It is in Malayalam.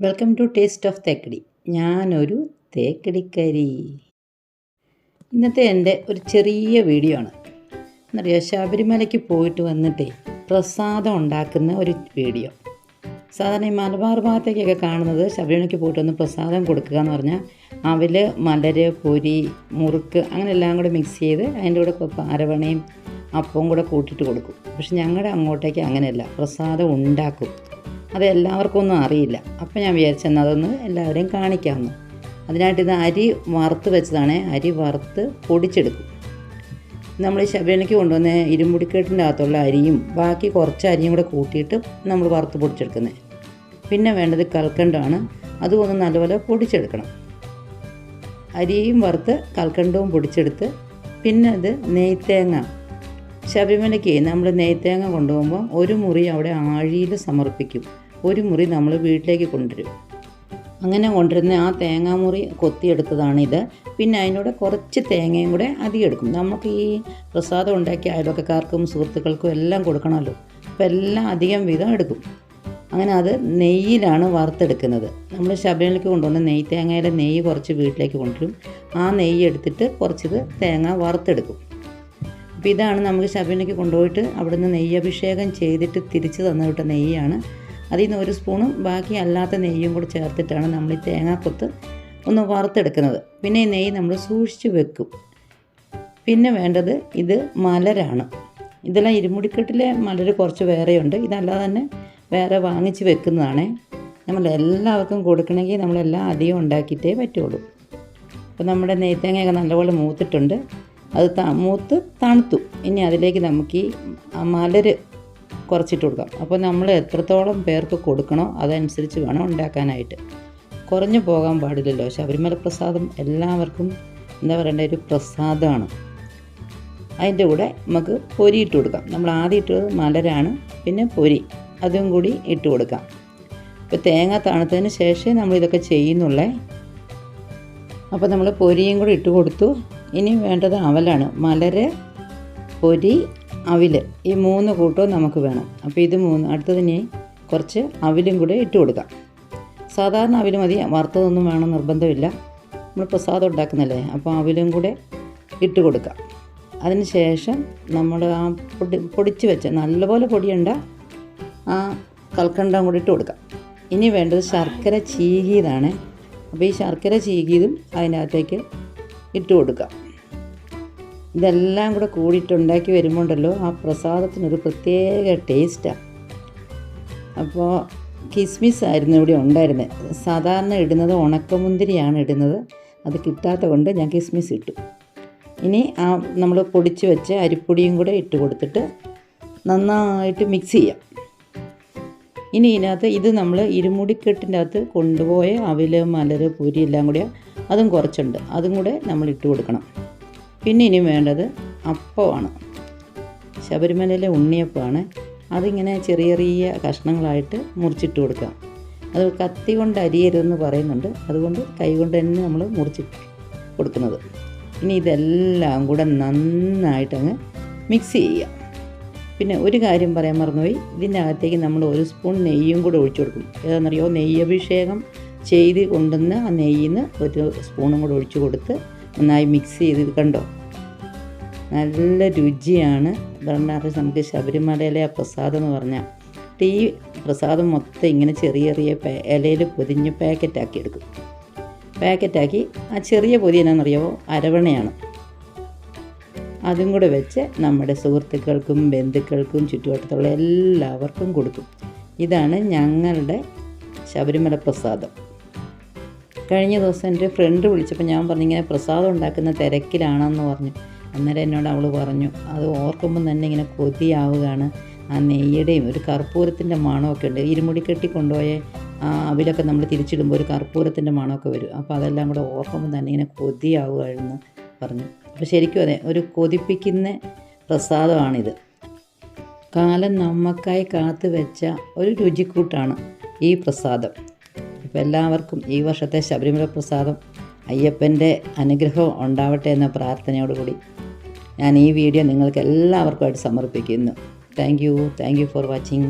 Welcome to taste of Thekkady ഞാനൊരു തേക്കടിക്കരി. ഇന്നത്തെ എന്റെ ഒരു ചെറിയ വീഡിയോ ആണ്. എന്നറിയോ ശബരിമലയ്ക്ക് പോയിട്ട് വന്നിട്ടേ പ്രസാദം ഉണ്ടാക്കുന്ന ഒരു വീഡിയോ. സാധാരണ ഈ മലബാർ ഭാഗത്തേക്കൊക്കെ കാണുന്നത് ശബരിമലയ്ക്ക് പോയിട്ട് വന്ന് പ്രസാദം കൊടുക്കുക എന്ന് പറഞ്ഞാൽ അവൽ മലര് പൊരി മുറുക്ക് അങ്ങനെ എല്ലാം കൂടെ മിക്സ് ചെയ്ത് അതിന്റെ കൂടെ അരവണയും അപ്പവും കൂടെ കൂട്ടിയിട്ട് കൊടുക്കും. പക്ഷെ ഞങ്ങളുടെ അങ്ങോട്ടേക്ക് അങ്ങനെയല്ല. പ്രസാദം ഉണ്ടാക്കും. അത് എല്ലാവർക്കും ഒന്നും അറിയില്ല. അപ്പോൾ ഞാൻ വിചാരിച്ചെന്ന് അതൊന്ന് എല്ലാവരെയും കാണിക്കാമെന്ന്. അതിനായിട്ട് ഇത് അരി വറുത്ത് വെച്ചതാണ്. അരി വറുത്ത് പൊടിച്ചെടുക്കും. നമ്മൾ ഈ ശബരിമലയ്ക്ക് കൊണ്ടുവന്ന ഇരുമ്പുടിക്കേട്ടിന്റെ അകത്തുള്ള അരിയും ബാക്കി കുറച്ച് അരിയും കൂടെ കൂട്ടിയിട്ട് നമ്മൾ വറുത്ത് പൊടിച്ചെടുക്കുന്നത്. പിന്നെ വേണ്ടത് കൽക്കണ്ടാണ് അതും ഒന്ന് നല്ലപോലെ പൊടിച്ചെടുക്കണം. അരിയും വറുത്ത് കൽക്കണ്ടവും പൊടിച്ചെടുത്ത് പിന്നെ അത് നെയ്ത്തേങ്ങ. ശബരിമലയ്ക്ക് നമ്മൾ നെയ്ത്തേങ്ങ കൊണ്ടുപോകുമ്പോൾ ഒരു മുറി അവിടെ ആഴിയിൽ സമർപ്പിക്കും. ഒരു മുറി നമ്മൾ വീട്ടിലേക്ക് കൊണ്ടുവരും. അങ്ങനെ കൊണ്ടുവരുന്ന ആ തേങ്ങാമുറി കൊത്തിയെടുത്തതാണിത്. പിന്നെ അതിനോട് കുറച്ച് തേങ്ങയും കൂടെ അധികം എടുക്കും നമുക്ക് ഈ പ്രസാദം ഉണ്ടാക്കിയ അയൽവക്കക്കാർക്കും സുഹൃത്തുക്കൾക്കും എല്ലാം കൊടുക്കണമല്ലോ. അപ്പോൾ എല്ലാം അധികം വീതം എടുക്കും. അങ്ങനെ അത് നെയ്യിലാണ് വറുത്തെടുക്കുന്നത്. നമ്മൾ ശബരിമലയ്ക്ക് കൊണ്ടുവന്ന നെയ്യ് തേങ്ങയിലെ നെയ്യ് കുറച്ച് വീട്ടിലേക്ക് കൊണ്ടുവരും. ആ നെയ്യ് എടുത്തിട്ട് കുറച്ചിത് തേങ്ങ വറുത്തെടുക്കും. അപ്പോൾ ഇതാണ് നമുക്ക് ശബരിമലയ്ക്ക് കൊണ്ടുപോയിട്ട് അവിടുന്ന് നെയ്യഭിഷേകം ചെയ്തിട്ട് തിരിച്ച് തന്നു വിട്ട നെയ്യാണ് അതിൽ നിന്ന് ഒരു സ്പൂണും ബാക്കി അല്ലാത്ത നെയ്യും കൂടി ചേർത്തിട്ടാണ് നമ്മൾ ഈ തേങ്ങാക്കൊത്ത് ഒന്ന് വറുത്തെടുക്കുന്നത്. പിന്നെ ഈ നെയ്യ് നമ്മൾ സൂക്ഷിച്ച് വെക്കും. പിന്നെ വേണ്ടത് ഇത് മലരാണ്. ഇതെല്ലാം ഇരുമുടിക്കെട്ടിലെ മലര് കുറച്ച് വേറെയുണ്ട്. ഇതല്ലാതെ തന്നെ വേറെ വാങ്ങിച്ച് വെക്കുന്നതാണ്. നമ്മൾ എല്ലാവർക്കും കൊടുക്കണമെങ്കിൽ നമ്മളെല്ലാം അധികം ഉണ്ടാക്കിയിട്ടേ പറ്റുള്ളൂ. അപ്പോൾ നമ്മുടെ നെയ്ത്തേങ്ങയൊക്കെ നല്ലപോലെ മൂത്തിട്ടുണ്ട്. അത് മൂത്ത് തണുത്തു. ഇനി അതിലേക്ക് നമുക്ക് ഈ മലര് കുറച്ചിട്ട് കൊടുക്കാം. അപ്പോൾ നമ്മൾ എത്രത്തോളം പേർക്ക് കൊടുക്കണോ അതനുസരിച്ച് വേണം ഉണ്ടാക്കാനായിട്ട്. കുറഞ്ഞു പോകാൻ പാടില്ലല്ലോ. ശബരിമല പ്രസാദം എല്ലാവർക്കും എന്താ പറയേണ്ട ഒരു പ്രസാദമാണ്. അതിന്റെ കൂടെ നമുക്ക് പൊരി ഇട്ട് കൊടുക്കാം. നമ്മൾ ആദ്യം ഇട്ടത് മലരാണ് പിന്നെ പൊരി. അതും കൂടി ഇട്ട് കൊടുക്കാം. ഇപ്പോൾ തേങ്ങ തണുത്തതിന് ശേഷമേ നമ്മൾ ഇതൊക്കെ ചെയ്യുന്നുള്ളേ. അപ്പോൾ നമ്മൾ പൊരിയും കൂടി ഇട്ട് കൊടുത്തു. ഇനി വേണ്ടത് അവലാണ്. മലര് പൊരി അവിൽ ഈ മൂന്ന് കൂട്ടവും നമുക്ക് വേണം. അപ്പോൾ ഇത് മൂന്ന് അടുത്തതിന് കുറച്ച് അവിലും കൂടെ ഇട്ട് കൊടുക്കാം. സാധാരണ അവിൽ മതി വറുത്തതൊന്നും വേണം നിർബന്ധമില്ല. നമ്മൾ പ്രസാദം ഉണ്ടാക്കുന്നല്ലേ അപ്പോൾ അവിലും കൂടെ ഇട്ട് കൊടുക്കാം. അതിന് ശേഷം നമ്മൾ ആ പൊടി പൊടിച്ച് വെച്ച നല്ലപോലെ പൊടിയുണ്ട ആ കൽക്കണ്ടം കൂടി ഇട്ട് കൊടുക്കാം. ഇനി വേണ്ടത് ശർക്കര ചീകിയതാണ്. അപ്പോൾ ഈ ശർക്കര ചീകിയതും അതിനകത്തേക്ക് ഇട്ട് കൊടുക്കാം. ഇതെല്ലാം കൂടെ കൂടിയിട്ടുണ്ടാക്കി വരുമ്പോണ്ടല്ലോ ആ പ്രസാദത്തിനൊരു പ്രത്യേക ടേസ്റ്റാണ് അപ്പോൾ കിസ്മിസ് ആയിരുന്നു ഇവിടെ ഉണ്ടായിരുന്നത് സാധാരണ ഇടുന്നത് ഉണക്കമുന്തിരിയാണ് ഇടുന്നത്. അത് കിട്ടാത്ത കൊണ്ട് ഞാൻ കിസ്മിസ് ഇട്ടു. ഇനി ആ നമ്മൾ പൊടിച്ച് വെച്ച അരിപ്പൊടിയും കൂടെ ഇട്ട് കൊടുത്തിട്ട് നന്നായിട്ട് മിക്സ് ചെയ്യാം. ഇനി ഇതിനകത്ത് ഇത് നമ്മൾ ഇരുമുടിക്കെട്ടിന്റെ അകത്ത് കൊണ്ടുപോയ അവിൽ മലര് പൂരി എല്ലാം കൂടെ അതും കുറച്ചുണ്ട്. അതും കൂടെ നമ്മൾ ഇട്ട് കൊടുക്കണം. പിന്നെ ഇനി വേണ്ടത് അപ്പമാണ്. ശബരിമലയിലെ ഉണ്ണിയപ്പമാണ്. അതിങ്ങനെ ചെറിയ ചെറിയ കഷ്ണങ്ങളായിട്ട് മുറിച്ചിട്ട് കൊടുക്കാം. അത് കത്തി കൊണ്ട് അരിയരുതെന്ന് പറയുന്നുണ്ട്. അതുകൊണ്ട് കൈ കൊണ്ട് തന്നെ നമ്മൾ മുറിച്ച് കൊടുക്കുന്നത്. ഇനി ഇതെല്ലാം കൂടെ നന്നായിട്ടങ്ങ് മിക്സ് ചെയ്യുക പിന്നെ ഒരു കാര്യം പറയാൻ മറന്നുപോയി. ഇതിന്റെ അകത്തേക്ക് നമ്മൾ ഒരു സ്പൂൺ നെയ്യും കൂടെ ഒഴിച്ചു കൊടുക്കും. ഏതാണെന്നറിയോ? നെയ്യഭിഷേകം ചെയ്ത് കൊണ്ടുവന്ന് ആ നെയ്യിൽ നിന്ന് ഒരു സ്പൂണും കൂടെ ഒഴിച്ചു കൊടുത്ത് നന്നായി മിക്സ് ചെയ്ത് ഇത് കണ്ടോ? നല്ല രുചിയാണ്. അതുകൊണ്ടാണ് നമുക്ക് ശബരിമലയിലെ ആ പ്രസാദം എന്ന് പറഞ്ഞാൽ ഈ പ്രസാദം മൊത്തം ഇങ്ങനെ ചെറിയ ചെറിയ ഇലയിൽ പൊതിഞ്ഞ് പാക്കറ്റാക്കി എടുക്കും. പാക്കറ്റാക്കി ആ ചെറിയ പൊതി എന്നാണെന്നറിയാമോ അരവണയാണ് അതും കൂടെ വെച്ച് നമ്മുടെ സുഹൃത്തുക്കൾക്കും ബന്ധുക്കൾക്കും ചുറ്റുവട്ടത്തുള്ള എല്ലാവർക്കും കൊടുക്കും. ഇതാണ് ഞങ്ങളുടെ ശബരിമല പ്രസാദം. കഴിഞ്ഞ ദിവസം എന്റെ ഫ്രണ്ട് വിളിച്ചപ്പോൾ ഞാൻ പറഞ്ഞു ഇങ്ങനെ പ്രസാദം ഉണ്ടാക്കുന്ന തിരക്കിലാണെന്ന് പറഞ്ഞു. അന്നേരം എന്നോട് അവൾ പറഞ്ഞു അത് ഓർക്കുമ്പം തന്നെ ഇങ്ങനെ കൊതിയാവുകയാണ്. ആ നെയ്യുടെയും ഒരു കർപ്പൂരത്തിന്റെ മണമൊക്കെ ഉണ്ട്. ഇരുമുടി കെട്ടി കൊണ്ടുപോയ ആ അവിലൊക്കെ നമ്മൾ തിരിച്ചിടുമ്പോൾ ഒരു കർപ്പൂരത്തിന്റെ മണമൊക്കെ വരും. അപ്പോൾ അതെല്ലാം കൂടെ ഓർക്കുമ്പോൾ തന്നെ ഇങ്ങനെ കൊതിയാവുകയെന്ന് പറഞ്ഞു. അപ്പോൾ ശരിക്കും അതെ ഒരു കൊതിപ്പിക്കുന്ന പ്രസാദമാണിത്. കാലം നമുക്കായി കാത്തു വെച്ച ഒരു രുചിക്കൂട്ടാണ് ഈ പ്രസാദം. അപ്പോൾ എല്ലാവർക്കും ഈ വർഷത്തെ ശബരിമല പ്രസാദം അയ്യപ്പന്റെ അനുഗ്രഹം ഉണ്ടാവട്ടെ എന്ന പ്രാർത്ഥനയോടുകൂടി ഞാൻ ഈ വീഡിയോ നിങ്ങൾക്ക് എല്ലാവർക്കുമായിട്ട് സമർപ്പിക്കുന്നു. Thank you thank you for watching